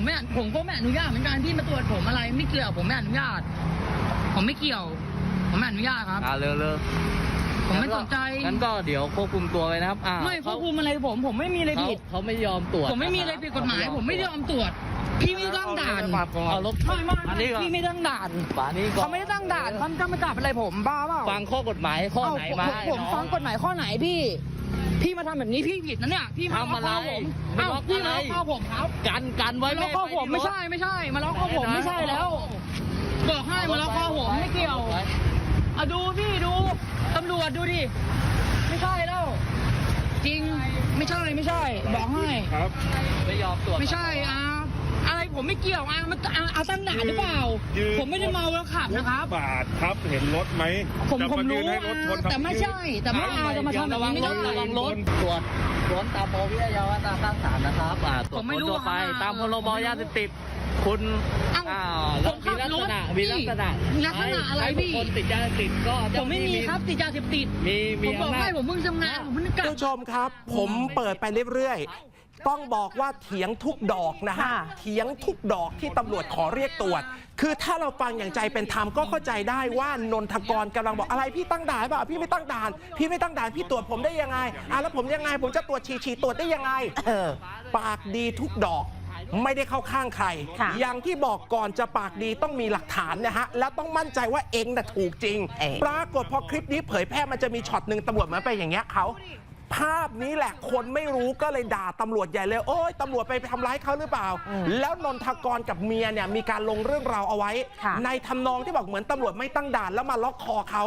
ผมไม่ผมก็ไม่อนุญาตเหมือนกันที่มาตรวจผมอะไรไม่เกี่ยวผมไม่อนุญาต ผมไม่เกี่ยว ผมไม่อนุญาตครับอ่าเร็วเร็วผมไม่สนใจงั้นก็เดี๋ยวควบคุมตัวไว้นะครับอ่าไม่ควบคุมอะไรผมผมไม่มีอะไรเขาผิดเขาไม่ยอมตรวจผมไม่มีอะไรผิดกฎหมาย ผมไม่ได้ยอมตรวจพี่ไม่ต้องด่านเอารถไม่ไม่อันนี้ก่อนพี่ไม่ต้องด่านป่านี้ก่อนเขาไม่ได้ตั้งด่านมันก็มาจับอะไรผมบ้าเปล่าฟังข้อกฎหมายข้อไหนเอ้มาผมผมฟังกฎหมายข้อไหนพี่ พี่มาทำแบบนี้พี่ผิดนะเนี่ย พี่มาล็อกทำอะไรข้อผมไม่เอ้าล็อกพี่อะไรมาล็อกข้อผมครับกันกันไว้มาล็อกข้อผมให้ไม่ใช่ไม่ใช่ มาล็อกข้อผมไม่ใช่แล้วบอกให้มาล็อกข้อผมไม่เกี่ยวอะดูพี่ดูตำรวจดูดิ ไม่ใช่แล้ว จริงไม่ใช่ไม่ใช่ บอกให้ ครับไม่ยอมตรวจไม่ใช่อา อะไรผมไม่เกี่ยวอามันอาเอาตั้งด่านหรือเปล่า ยืนผมไม่ได้เมาแล้วขับนะครับ บาทครับเห็นรถไหมผมจะผมายืรู้นให้รถชนอาแต่ไม่ใช่ แต่ไม่อาจะมาทำแบบนี้ไม่ได้ ระวังรถ ตรวจสวนตามปวิทยาวัฒน์ตั้งฐานนะครับอ่าตรวจผมไม่รู้คนทั่วไปอะตามพรบยาเสพติด คุณเอ้าอ่าผแล้วมมีขับลักรษถณะพี่มีลักษณะลักษณะอะไรให้พี่ บุคคนติดยาเสพติดก็ผมไม่มีครับติดยาเสพติดมีผมีมบอกอำนาให้จ ผมเพิ่งทำงานผมเพิ่งกลับ ผู้ชมครับ ผมเปิดไปเรื่อยๆ ต้องบอกว่าเถียงทุกดอกนะฮะค่ะเถียงทุกดอกที่ตำรวจขอเรียกตรวจ คือถ้าเราฟังอย่างใจเป็นธรรมก็เข้าใจได้ว่านนทกรกำลังบอกอะไรพี่ตั้งด่านเปล่าพี่ไม่ตั้งด่าน พี่ไม่ตั้งด่านพี่ตรวจผมได้ยังไงอะแล้วผมยังไง ผมจะตรวจฉี่ฉี่ตรวจได้ยังไงเออปากดีทุกดอกไม่ได้เข้าข้างใครค่ะอย่างที่บอกก่อนจะปากดีต้องมีหลักฐานนะฮะ แล้วต้องมั่นใจว่าเองน่ะถูกจริงเอ๊ะปรากฏพอคลิปนี้เผยแพร่มันจะมีช็อตหนึ่งตำรวจเหมือนไปอย่างเงี้ยเขา ภาพนี้แหละคนไม่รู้ก็เลยด่าตำรวจใหญ่เลย โอ้ยตำรวจไปทำร้ายเขาหรือเปล่า แล้วนนทกรกับเมียเนี่ยมีการลงเรื่องราวเอาไว้ค่ะในทำนองที่บอกเหมือนตำรวจไม่ตั้งด่านแล้วมาล็อกคอเขา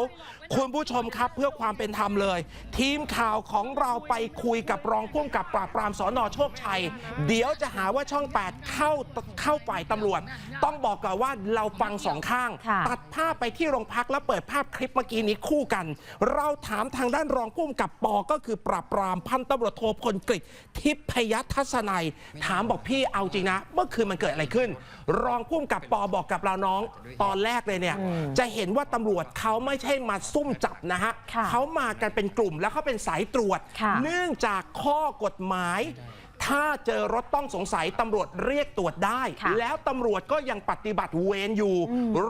คุณผู้ชมครับเพื่อความเป็นธรรมเลย ทีมข่าวของเราไปคุยกับรองผู้กำกับปราบปรามสอนอโชคชัย เดี๋ยวจะหาว่าช่อง 8 เข้าเข้าฝ่ายตำรวจ ต้องบอกก่อนว่าเราฟังสองข้างค่ะตัดภาพไปที่โรงพักแล้วเปิดภาพคลิปเมื่อกี้นี้คู่กัน เราถามทางด้านรองผู้กำกับปอก็คือปราบปรามพันตำรวจโทพลกฤษทิพยทัศนัย ถามบอกพี่เอาจริงนะ เมื่อคืนมันเกิดอะไรขึ้น รองผู้กำกับปอบอกกับเราน้อง ตอนแรกเลยเนี่ย จะเห็นว่าตำรวจเขาไม่ใช่มาซุ่มจับนะฮะค่ะเขามากันเป็นกลุ่มแล้วเขาเป็นสายตรวจค่ะเนื่องจากข้อกฎหมาย ถ้าเจอรถต้องสงสัยตำรวจเรียกตรวจได้ ค่ะแล้วตำรวจก็ยังปฏิบัติเวรอยู่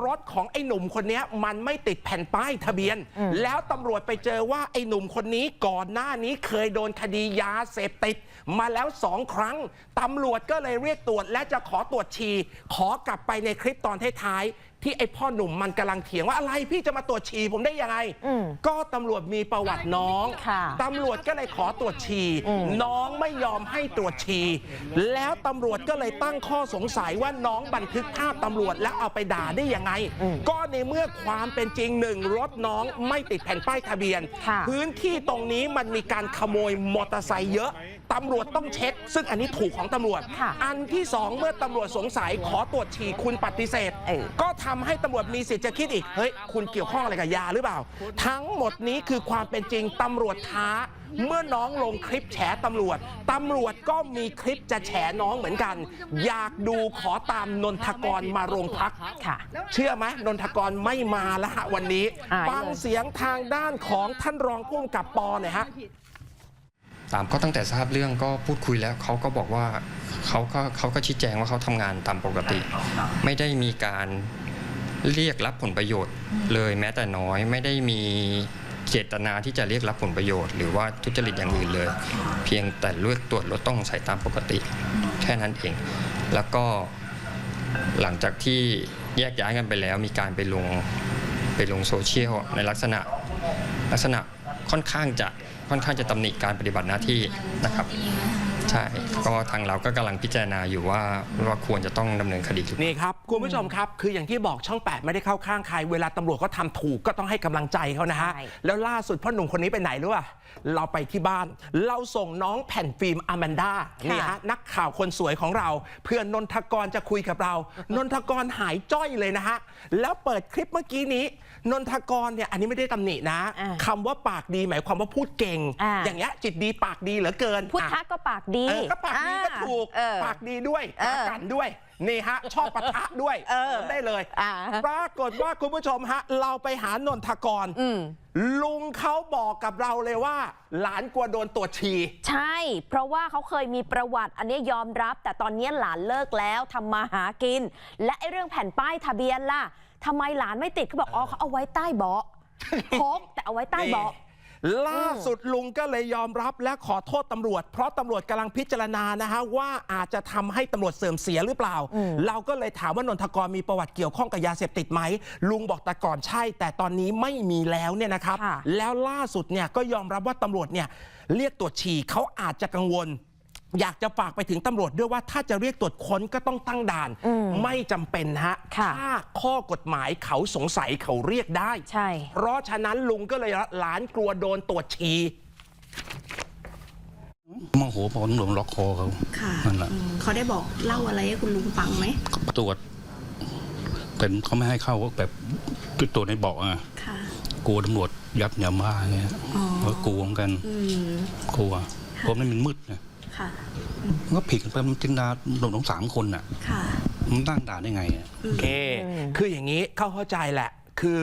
รถของไอ้หนุ่มคนเนี้ยมันไม่ติดแผ่นป้ายทะเบียนแล้วตำรวจไปเจอว่าไอ้หนุ่มคนนี้ก่อนหน้านี้เคยโดนคดียาเสพติด มาแล้วสองครั้งตำรวจก็เลยเรียกตรวจและจะขอตรวจชีขอกลับไปในคลิปตอนท้ายๆ ที่ไอ้พ่อหนุ่มมันกำลังเถียงว่าอะไรพี่จะมาตรวจฉี่ผมได้ยังไง อืม ก็ตำรวจมีประวัติน้องค่ะตำรวจก็เลยขอตรวจฉี่อืม น้องไม่ยอมให้ตรวจฉี่แล้วตำรวจก็เลยตั้งข้อสงสัยว่าน้องบันทึกภาพตำรวจแล้วเอาไปด่าได้ยังไง ก็ในเมื่อความเป็นจริงหนึ่งรถน้องไม่ติดแผ่นป้ายทะเบียน ค่ะ พื้นที่ตรงนี้มันมีการขโมยมอเตอร์ไซค์เยอะ ตำรวจต้องเช็ค ซึ่งอันนี้ถูกของตำรวจ ค่ะอันที่สองเมื่อตำรวจสงสัยขอตรวจฉี่คุณปฏิเสธ เออ ก็ทำให้ตำรวจมีสิทธิ์จะคิดอีก เฮ้ย คุณเกี่ยวข้องอะไรกับยาหรือเปล่า ทั้งหมดนี้คือความเป็นจริงตำรวจท้า เมื่อน้องลงคลิปแฉตำรวจตำรวจก็มีคลิปจะแฉน้องเหมือนกัน อยากดูขอตามนนทกรมาโรงพัก ค่ะ เชื่อไหมนนทกรไม่มาแล้วฮะวันนี้หายเลย ฟังเสียงทางด้านของท่านรองผู้กำกับปอหน่อยฮะ ตามก็ตั้งแต่ทราบเรื่องก็พูดคุยแล้วเขาก็บอกว่าเขาก็เขาก็ชี้แจงว่าเขาทำงานตามปกติ ไม่ได้มีการเรียกรับผลประโยชน์เลยแม้แต่น้อยไม่ได้มีเจตนาที่จะเรียกรับผลประโยชน์ หรือว่าทุจริตอย่างอื่นเลย เพียงแต่เลือกตรวจรถต้องใส่ตามปกติ แค่นั้นเอง แล้วก็หลังจากที่แยกย้ายกันไปแล้วมีการไปลงไปลงโซเชียลในลักษณะลักษณะ ค่อนข้างจะค่อนข้างจะตำหนิการปฏิบัติหน้าที่นะครับ ใช่ ก็ทางเราก็กำลังพิจารณาอยู่ว่าว่าควรจะต้องดำเนินคดีหรือนี่ครับ คุณผู้ชมครับ คืออย่างที่บอกช่อง 8 ไม่ได้เข้าข้างใคร เวลาตำรวจก็ทำถูกก็ต้องให้กำลังใจเขานะฮะ ใช่ แล้วล่าสุดพ่อหนุ่มคนนี้ไปไหนรู้ป่ะเราไปที่บ้าน เราส่งน้องแผ่นฟิล์มอแมนด้านี่ฮะนักข่าวคนสวยของเรา เพื่อนนนทกรจะคุยกับเรา นนทกรหายจ้อยเลยนะฮะ แล้วเปิดคลิปเมื่อกี้นี้ นนทกรเนี่ยอันนี้ไม่ได้ตำหนินะอ่าคำว่าปากดีหมายความว่าพูดเก่ง อ่า อย่างเงี้ยจิตดีปากดีเหลือเกินพุทอะธะก็ปากดีเออก็ปากดีก็ถูก เออ ปากดีด้วยเออปากกันด้วย นี่ฮะ ชอบปะทะด้วยเออเห็นได้เลย อ่าปรากฏว่าคุณผู้ชมฮะ เราไปหานนทกร อืม ลุงเขาบอกกับเราเลยว่า หลานกลัวโดนตรวจฉี่ ใช่ เพราะว่าเขาเคยมีประวัติ อันนี้ยอมรับ แต่ตอนนี้หลานเลิกแล้วทำมาหากิน และไอ้เรื่องแผ่นป้ายทะเบียนล่ะทำไมหลานไม่ติดเขาบอกอ๋อเขาเอาไว้ใต้เบาะพกแต่เอาไว้ใต้เบาะ ล่าสุดลุงก็เลยยอมรับและขอโทษตำรวจ เพราะตำรวจกำลังพิจารณานะฮะว่าอาจจะทำให้ตำรวจเสื่อมเสียหรือเปล่า เราก็เลยถามว่านนทกรมีประวัติเกี่ยวข้องกับยาเสพติดไหมลุงบอกแต่ก่อนใช่ แต่ตอนนี้ไม่มีแล้วเนี่ยนะครับค่ะแล้วล่าสุดเนี่ยก็ยอมรับว่าตำรวจเนี่ยเรียกตรวจฉี่เขาอาจจะกังวล อยากจะฝากไปถึงตำรวจด้วยว่าถ้าจะเรียกตรวจค้นก็ต้องตั้งด่านไม่จำเป็นฮะค่ะถ้าข้อกฎหมายเขาสงสัยเขาเรียกได้ใช่ เพราะฉะนั้นลุงก็เลยหลานกลัวโดนตรวจฉี่ โมโหพอตำรวจล็อกคอเขาค่ะนั่นแหละอืมเขาได้บอกเล่าอะไรให้คุณลุงฟังไหม ตรวจแต่เขาไม่ให้เข้าแบบตรวจในเบาะอะค่ะ กลัวตำรวจยัดยาบ้าเงี้ยอ๋อ ก็กลัวเหมือนกันอืม กลัวเพราะมันมันมืดนะ ค่ะ มันก็ผิดกันไปมันจินดาหนุ่มสามคนอะ ค่ะ มันตั้งด่านได้ไงอะ โอเค คืออย่างนี้เขาเข้าใจแหละ คือ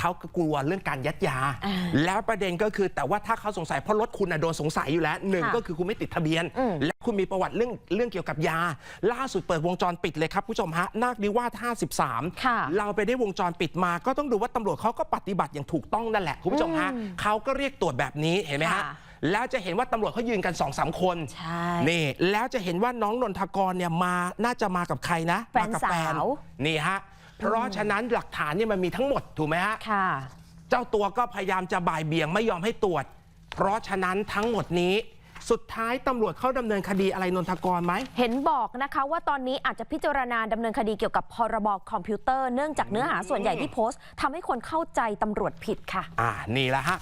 เขาก็กลัวเรื่องการยัดยา อ่าแล้วประเด็นก็คือแต่ว่าถ้าเขาสงสัยเพราะรถคุณน่ะโดนสงสัยอยู่แล้วหนึ่งค่ะก็คือคุณไม่ติดทะเบียน อืม และคุณมีประวัติเรื่องเรื่องเกี่ยวกับยา ล่าสุดเปิดวงจรปิดเลยครับผู้ชมฮะนาคนิวาสค่ะ53เราไปได้วงจรปิดมาก็ต้องดูว่าตำรวจเขาก็ปฏิบัติอย่างถูกต้องนั่นแหละ คุณผู้ชมฮะเขาก็เรียกตรวจแบบนี้เห็นไหมฮะ ค่ะ แล้วจะเห็นว่าตำรวจเขายืนกันสองสามคนใช่ นี่ แล้วจะเห็นว่าน้องนนทกรเนี่ยมาน่าจะมากับใครนะแฟนมากับสาว นี่ฮะเพราะฉะนั้นหลักฐานเนี่ยมันมีทั้งหมดถูกไหมฮะ ค่ะ เจ้าตัวก็พยายามจะบ่ายเบี่ยงไม่ยอมให้ตรวจ เพราะฉะนั้นทั้งหมดนี้ สุดท้ายตำรวจเข้าดำเนินคดีอะไรนนทกรไหม เห็นบอกนะคะว่าตอนนี้อาจจะพิจารณาดำเนินคดีเกี่ยวกับพรบคอมพิวเตอร์เนื่องจากเนื้อหาส่วนใหญ่ที่โพสต์ทำให้คนเข้าใจตำรวจผิดค่ะ อ่า นี่แหละฮะ